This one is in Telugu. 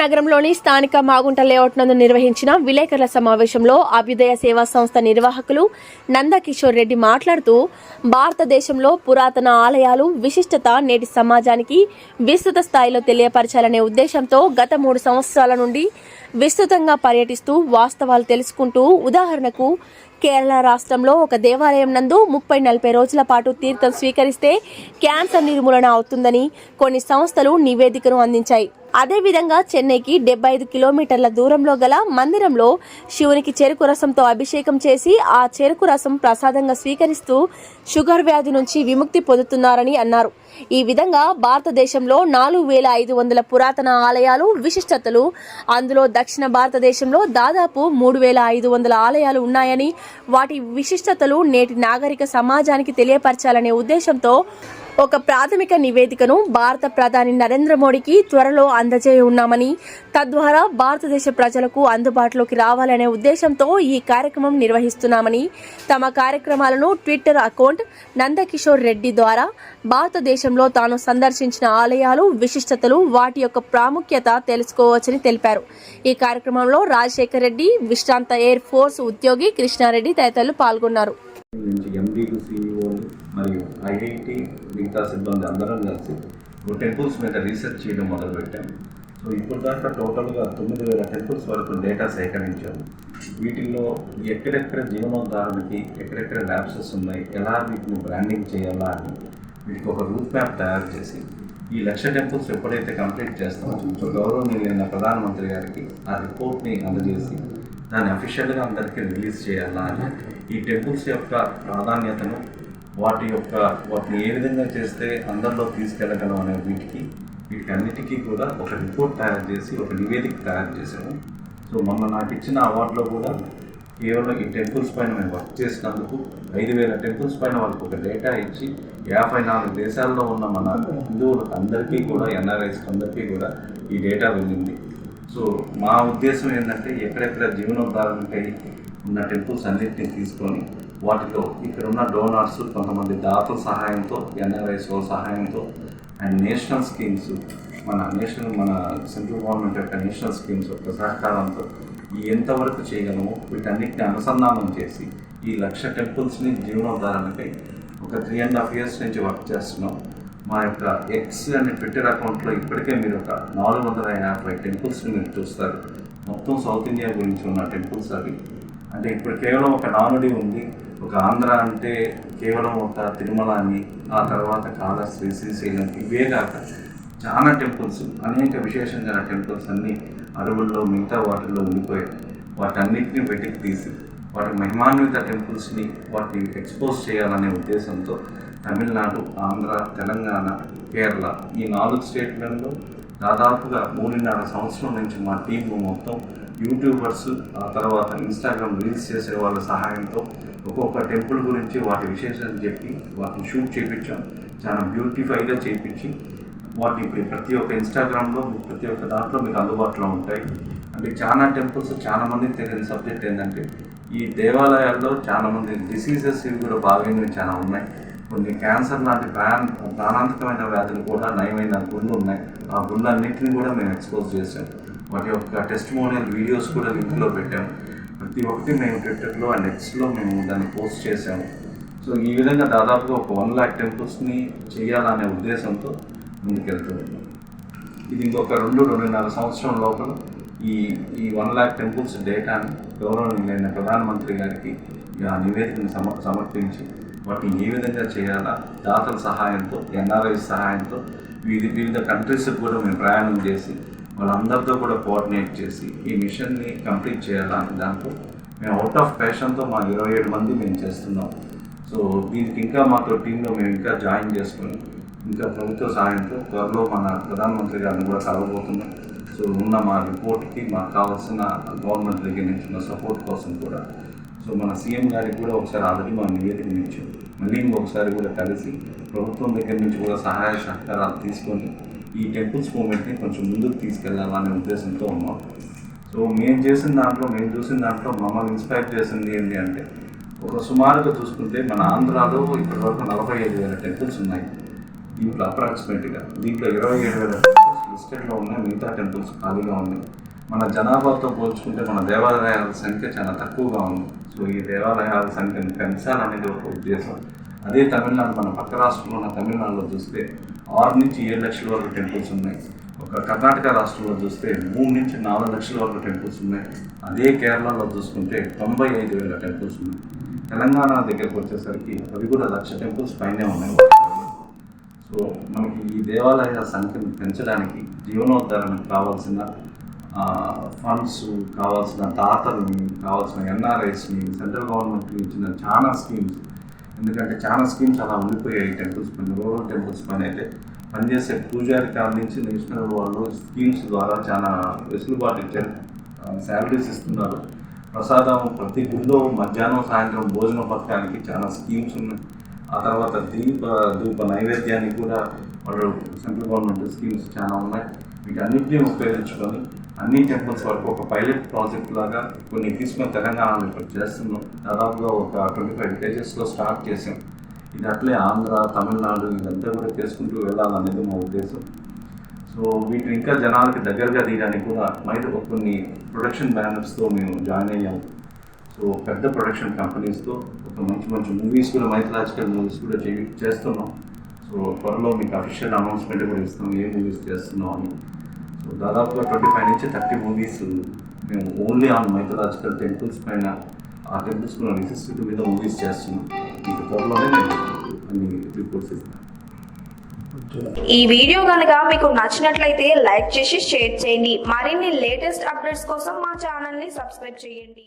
నగరంలోని స్థానిక మాగుంట లేఅవుట్ నందు నిర్వహించిన విలేకరుల సమావేశంలో అభ్యుదయ సేవా సంస్థ నిర్వాహకులు నందకిషోర్ రెడ్డి మాట్లాడుతూ భారతదేశంలో పురాతన ఆలయాలు విశిష్టత నేటి సమాజానికి విస్తృత స్థాయిలో తెలియపరచాలనే ఉద్దేశంతో గత మూడు సంవత్సరాల నుండి విస్తృతంగా పర్యటిస్తూ వాస్తవాలు తెలుసుకుంటూ ఉదాహరణకు కేరళ రాష్ట్రంలో ఒక దేవాలయం నందు ముప్పై నలభై రోజుల పాటు తీర్థం స్వీకరిస్తే క్యాన్సర్ నిర్మూలన అవుతుందని కొన్ని సంస్థలు నివేదికను అందించాయి. అదేవిధంగా చెన్నైకి డెబ్బై ఐదు కిలోమీటర్ల దూరంలో గల మందిరంలో శివునికి చెరుకు రసంతో అభిషేకం చేసి ఆ చెరుకు రసం ప్రసాదంగా స్వీకరిస్తూ షుగర్ వ్యాధి నుంచి విముక్తి పొందుతున్నారని అన్నారు. ఈ విధంగా భారతదేశంలో నాలుగు వేల ఐదు వందల పురాతన ఆలయాలు విశిష్టతలు. అందులో దక్షిణ భారతదేశంలో దాదాపు మూడు వేల ఐదు వందల ఆలయాలు ఉన్నాయని వాటి విశిష్టతలు నేటి నాగరిక సమాజానికి తెలియపరచాలనే ఉద్దేశంతో ఒక ప్రాథమిక నివేదికను భారత ప్రధాని నరేంద్ర మోడీకి త్వరలో అందజేయనున్నామని తద్వారా భారతదేశ ప్రజలకు అందుబాటులోకి రావాలనే ఉద్దేశంతో ఈ కార్యక్రమం నిర్వహిస్తున్నామని తమ కార్యక్రమాలను ట్విట్టర్ అకౌంట్ నందకిషోర్ రెడ్డి ద్వారా భారతదేశంలో తాను సందర్శించిన ఆలయాలు విశిష్టతలు వాటి యొక్క ప్రాముఖ్యత తెలుసుకోవచ్చని తెలిపారు. ఈ కార్యక్రమంలో రాజశేఖర్ రెడ్డి విశ్రాంత ఎయిర్ ఫోర్స్ ఉద్యోగి కృష్ణారెడ్డి తదితరులు పాల్గొన్నారు. నుంచి ఎండీలు సీఈఓలు మరియు ఐఐటి మిగతా సిబ్బంది అందరం కలిసి ఓ టెంపుల్స్ మీద రీసెర్చ్ చేయడం మొదలుపెట్టాం. సో ఇప్పుడు దాకా టోటల్గా తొమ్మిది వేల టెంపుల్స్ వరకు డేటా సేకరించాము. వీటిల్లో ఎక్కడెక్కడ జీవనోద్ధారణకి ఎక్కడెక్కడ ల్యాబ్సెస్ ఉన్నాయి ఎలా వీటిని బ్రాండింగ్ చేయాలా అని వీటికి ఒక రూట్ మ్యాప్ తయారు చేసి ఈ లక్ష టెంపుల్స్ ఎప్పుడైతే కంప్లీట్ చేస్తామో గౌరవనీయులైన ప్రధానమంత్రి గారికి ఆ రిపోర్ట్ని అందజేసి దాన్ని అఫీషియల్గా అందరికీ రిలీజ్ చేయాలా అని ఈ టెంపుల్స్ యొక్క ప్రాధాన్యతను వాటి యొక్క వాటిని ఏ విధంగా చేస్తే అందరిలో తీసుకెళ్ళగలం అనే వీటికి వీటికి అన్నిటికీ కూడా ఒక రిపోర్ట్ తయారు చేసి ఒక నివేదిక తయారు చేసాము సో మొన్న నాకు ఇచ్చిన అవార్డులో కూడా కేవలం ఈ టెంపుల్స్ పైన మేము వర్క్ చేసినందుకు ఐదు వేల టెంపుల్స్ పైన వాళ్ళకి ఒక డేటా ఇచ్చి యాభై నాలుగు దేశాల్లో ఉన్న మన హిందువులకు అందరికీ కూడా ఎన్ఆర్ఐస్ అందరికీ కూడా ఈ డేటా వెళ్ళింది. సో మా ఉద్దేశం ఏంటంటే ఎక్కడెక్కడ జీవనోద్ధారణకై ఉన్న టెంపుల్స్ అన్నింటినీ తీసుకొని వాటిలో ఇక్కడ ఉన్న డోనార్స్ కొంతమంది దాతల సహాయంతో ఎన్ఆర్ఐస్ సహాయంతో అండ్ నేషనల్ స్కీమ్స్ మన నేషనల్ మన సెంట్రల్ గవర్నమెంట్ యొక్క నేషనల్ స్కీమ్స్ యొక్క సహకారంతో ఎంతవరకు చేయగలమో వీటన్నిటిని అనుసంధానం చేసి ఈ లక్ష టెంపుల్స్ని జీవనోద్ధారణకై ఒక త్రీ అండ్ హాఫ్ ఇయర్స్ నుంచి వర్క్ చేస్తున్నాం. మా యొక్క ఎక్స్ అనే ట్విట్టర్ అకౌంట్లో ఇప్పటికే మీరు ఒక నాలుగు వందల యాభై టెంపుల్స్ని మీరు చూస్తారు. మొత్తం సౌత్ ఇండియా గురించి ఉన్న టెంపుల్స్ అవి. అంటే ఇప్పుడు కేవలం ఒక నానుడి ఉంది. ఒక ఆంధ్ర అంటే కేవలం ఒక తిరుమల అని ఆ తర్వాత కాళహస్తి శ్రీశైలం ఇవే కాక చాలా టెంపుల్స్ అనేక విశేషంగా టెంపుల్స్ అన్నీ అడవుల్లో మిగతా వాటిల్లో ఉండిపోయాయి. వాటన్నిటిని వెతికి తీసి వాటి మహిమాన్విత టెంపుల్స్ని వాటిని ఎక్స్పోజ్ చేయాలనే ఉద్దేశంతో తమిళనాడు ఆంధ్ర తెలంగాణ కేరళ ఈ నాలుగు స్టేట్లలో దాదాపుగా మూడున్నర సంవత్సరం నుంచి మా టీం మొత్తం యూట్యూబర్స్ ఆ తర్వాత ఇన్స్టాగ్రామ్ రీల్స్ చేసే వాళ్ళ సహాయంతో ఒక్కొక్క టెంపుల్ గురించి వాటి విశేషాలు చెప్పి వాటిని షూట్ చేయించాం చాలా బ్యూటిఫైగా చేయించి వాటిని ఇప్పుడు ప్రతి ఒక్క ఇన్స్టాగ్రామ్లో ప్రతి ఒక్క దాంట్లో మీకు అందుబాటులో ఉంటాయి. అంటే చాలా టెంపుల్స్ చాలా మందికి తెలియని సబ్జెక్ట్ ఏంటంటే ఈ దేవాలయాల్లో చాలా మంది డిసీజెస్ ఇవి కూడా బాగా చాలా ఉన్నాయి. కొన్ని క్యాన్సర్ లాంటి ప్రాణ ప్రాణాంతకమైన వ్యాధులు కూడా నయమైన గుళ్ళు ఉన్నాయి. ఆ గుళ్ళన్నింటినీ కూడా మేము ఎక్స్పోజ్ చేసాం వాటి యొక్క టెస్ట్ మోడల్ వీడియోస్ కూడా లింక్లో పెట్టాము ప్రతి ఒక్కటి మేము ట్విట్టర్లో అండ్ ఎక్స్లో మేము దాన్ని పోస్ట్ చేసాము సో ఈ విధంగా దాదాపుగా ఒక వన్ ల్యాక్ టెంపుల్స్ని చేయాలనే ఉద్దేశంతో ముందుకెళ్తున్నాం ఇది ఇంకొక రెండు రెండున్నర సంవత్సరం లోపల ఈ ఈ వన్ ల్యాక్ టెంపుల్స్ డేటాను గౌరవనీయులైన ప్రధానమంత్రి గారికి ఆ నివేదికను సమ సమర్పించి వాటిని ఏ విధంగా చేయాలా దాతల సహాయంతో ఎన్ఆర్ఐ సహాయంతో వివిధ వివిధ కంట్రీస్కి కూడా మేము ప్రయాణం చేసి వాళ్ళందరితో కూడా కోఆర్డినేట్ చేసి ఈ మిషన్ని కంప్లీట్ చేయాలని దాంట్లో మేము అవుట్ ఆఫ్ ప్యాషన్తో మా ఇరవై ఏడు మంది మేము చేస్తున్నాం. సో దీనికి ఇంకా మాతో టీంలో మేము ఇంకా జాయిన్ చేసుకుని ఇంకా ప్రభుత్వ సహాయంతో త్వరలో మన ప్రధానమంత్రి గారిని కూడా కలవబోతున్నాం. ఉన్న మా రిపోర్ట్కి మాకు కావాల్సిన గవర్నమెంట్ దగ్గర నుంచి ఉన్న సపోర్ట్ కోసం కూడా. సో మన సీఎం గారికి కూడా ఒకసారి ఆల్రెడీ మా నివేదిక ఇచ్చాం. మళ్ళీ ఇంకొకసారి కూడా కలిసి ప్రభుత్వం దగ్గర నుంచి కూడా సహాయ సహకారాలు తీసుకొని ఈ టెంపుల్స్ మూమెంట్ని కొంచెం ముందుకు తీసుకెళ్ళాలనే ఉద్దేశంతో ఉన్నాం. సో మేము చేసిన దాంట్లో మేము చూసిన దాంట్లో మమ్మల్ని ఇన్స్పైర్ చేసింది ఏంటి అంటే ఒక సుమారుగా చూసుకుంటే మన ఆంధ్రాలో ఇప్పటివరకు నలభై ఐదు వేల టెంపుల్స్ ఉన్నాయి. దీంట్లో అప్రాక్సిమేట్గా దీంట్లో ఇరవై ఏడు వేల స్టేట్లో ఉన్నాయి మిగతా టెంపుల్స్ ఖాళీగా ఉన్నాయి మన జనాభాతో పోల్చుకుంటే మన దేవాలయాల సంఖ్య చాలా తక్కువగా ఉంది. సో ఈ దేవాలయాల సంఖ్యను పెంచాలనేది ఒక ఉద్దేశం. అదే తమిళనాడు మన పక్క రాష్ట్రంలో ఉన్న తమిళనాడులో చూస్తే ఆరు నుంచి ఏడు లక్షల వరకు టెంపుల్స్ ఉన్నాయి. ఒక కర్ణాటక రాష్ట్రంలో చూస్తే మూడు నుంచి నాలుగు లక్షల వరకు టెంపుల్స్ ఉన్నాయి. అదే కేరళలో చూసుకుంటే తొంభై ఐదు వేల టెంపుల్స్ ఉన్నాయి. తెలంగాణ దగ్గరకు వచ్చేసరికి అవి కూడా లక్ష టెంపుల్స్ పైనే ఉన్నాయి. సో మనకి ఈ దేవాలయాల సంఖ్యను పెంచడానికి జీవనోద్ధరణకు కావాల్సిన ఫండ్స్ కావాల్సిన దాతలని కావాల్సిన ఎన్ఆర్ఐస్ని సెంట్రల్ గవర్నమెంట్ ఇచ్చిన చాలా స్కీమ్స్ ఎందుకంటే చాలా స్కీమ్స్ అలా ఉండిపోయాయి టెంపుల్స్ పైన రూరల్ టెంపుల్స్ పైన అయితే. పనిచేసే పూజారి కాడ నుంచి నేషనల్ వాళ్ళు స్కీమ్స్ ద్వారా చాలా వెసులుబాటు ఇచ్చారు. శాలరీస్ ఇస్తున్నారు. ప్రసాదం ప్రతి గుళ్ళో మధ్యాహ్నం సాయంత్రం భోజన పథకానికి చాలా స్కీమ్స్ ఉన్నాయి. ఆ తర్వాత దీప దీప నైవేద్యానికి కూడా వాళ్ళు సెంట్రల్ గవర్నమెంట్ స్కీమ్స్ చాలా ఉన్నాయి. వీటన్నిటిని ఉపయోగించుకొని అన్ని టెంపుల్స్ వరకు ఒక పైలట్ ప్రాజెక్ట్ లాగా కొన్ని తీసుకొని తెలంగాణలో ఇప్పుడు చేస్తున్నాం. దాదాపుగా ఒక ట్వంటీ ఫైవ్ విలేజెస్లో స్టార్ట్ చేసాం. ఇది అట్లే ఆంధ్ర తమిళనాడు ఇదంతా కూడా చేసుకుంటూ వెళ్ళాలనేది మా ఉద్దేశం. సో వీటిని ఇంకా జనాలకి దగ్గరగా తీయడానికి కూడా మైట్ కొన్ని ప్రొడక్షన్ బ్యానర్స్తో మేము జాయిన్ అయ్యాము సో పెద్ద ప్రొడక్షన్ కంపెనీస్తో ఒక మంచి మంచి మూవీస్ కూడా మైథలాజికల్ మూవీస్ కూడా చే చేస్తున్నాం. సో త్వరలో మీకు అఫీషియల్ అనౌన్స్మెంట్ కూడా ఇస్తాం ఏ మూవీస్ చేస్తున్నాం అని. సో దాదాపుగా ట్వంటీ ఫైవ్ నుంచి థర్టీ మూవీస్ మేము ఓన్లీ ఆన్ మైథలాజికల్ టెంపుల్స్ పైన ఆ టెంపుల్స్లో కూడా మీద మూవీస్ చేస్తున్నాం. మీకు త్వరలోనే నేను అన్ని రిపోర్ట్స్ ఇస్తాను. ఈ వీడియో కనుక మీకు నచ్చినట్లయితే లైక్ చేసి షేర్ చేయండి. మరిన్ని లేటెస్ట్ అప్డేట్స్ కోసం మా ఛానల్ని సబ్స్క్రైబ్ చేయండి.